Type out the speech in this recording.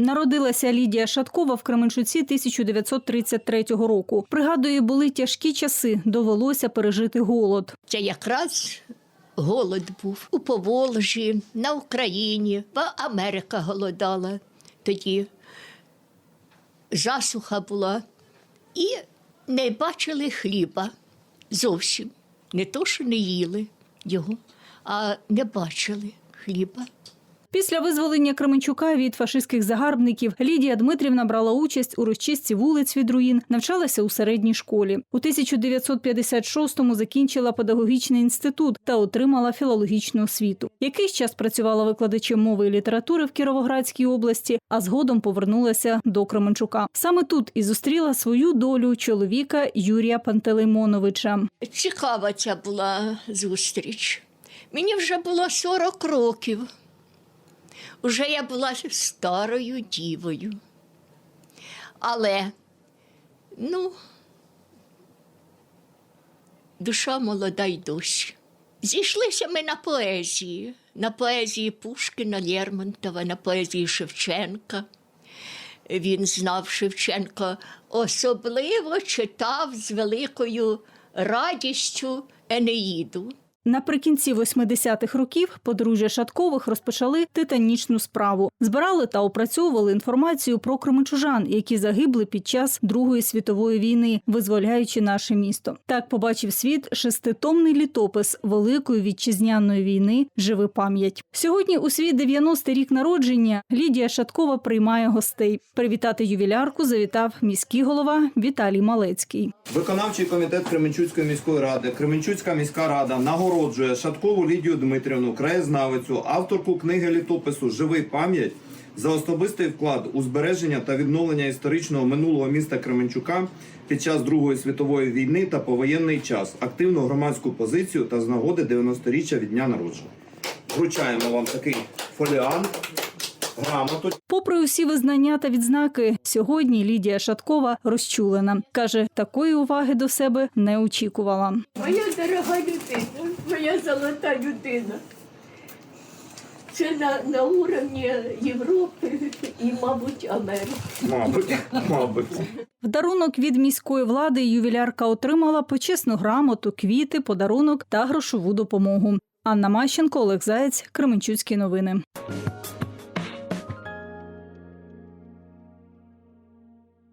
Народилася Лідія Шаткова в Кременчуці 1933 року. Пригадує, були тяжкі часи, довелося пережити голод. Це якраз голод був у Поволжі, на Україні, бо Америка голодала тоді. Засуха була. І не бачили хліба зовсім. Не то, що не їли його, а не бачили хліба. Після визволення Кременчука від фашистських загарбників Лідія Дмитрівна брала участь у розчистці вулиць від руїн, навчалася у середній школі. У 1956-му закінчила педагогічний інститут та отримала філологічну освіту. Якийсь час працювала викладачем мови і літератури в Кіровоградській області, а згодом повернулася до Кременчука. Саме тут і зустріла свою долю чоловіка Юрія Пантелеймоновича. Цікава ця була зустріч. Мені вже було 40 років. Уже я була старою дівою. Але, ну, душа молода й досі. Зійшлися ми на поезії, на поезії Пушкіна, Лермонтова, на поезії Шевченка. Він знав Шевченка, особливо читав з великою радістю Енеїду. Наприкінці 80-х років подружжя Шаткових розпочали титанічну справу. Збирали та опрацьовували інформацію про кременчужан, які загибли під час Другої світової війни, визволяючи наше місто. Так побачив світ шеститомний літопис Великої вітчизняної війни Живи пам'ять. Сьогодні у свій 90-й рік народження Лідія Шаткова приймає гостей. Привітати ювілярку завітав міський голова Віталій Малецький. Виконавчий комітет Кременчуцької міської ради, Кременчуцька міська рада нагороджує Шаткову Лідію Дмитрівну, краєзнавицю, авторку книги літопису Живий пам'ять за особистий вклад у збереження та відновлення історичного минулого міста Кременчука під час Другої світової війни та повоєнний час, активну громадську позицію та з нагоди 90-річчя від дня народження. Вручаємо вам такий фоліант, грамоту. Попри усі визнання та відзнаки, сьогодні Лідія Шаткова розчулена. Каже, такої уваги до себе не очікувала. Моя дорога людина, моя золота людина. Це на, на уровні Європи і, мабуть, Америки. Мабуть, мабуть. В дарунок від міської влади ювілярка отримала почесну грамоту, квіти, подарунок та грошову допомогу. Анна Мащенко, Олег Заєць, Кременчуцькі новини.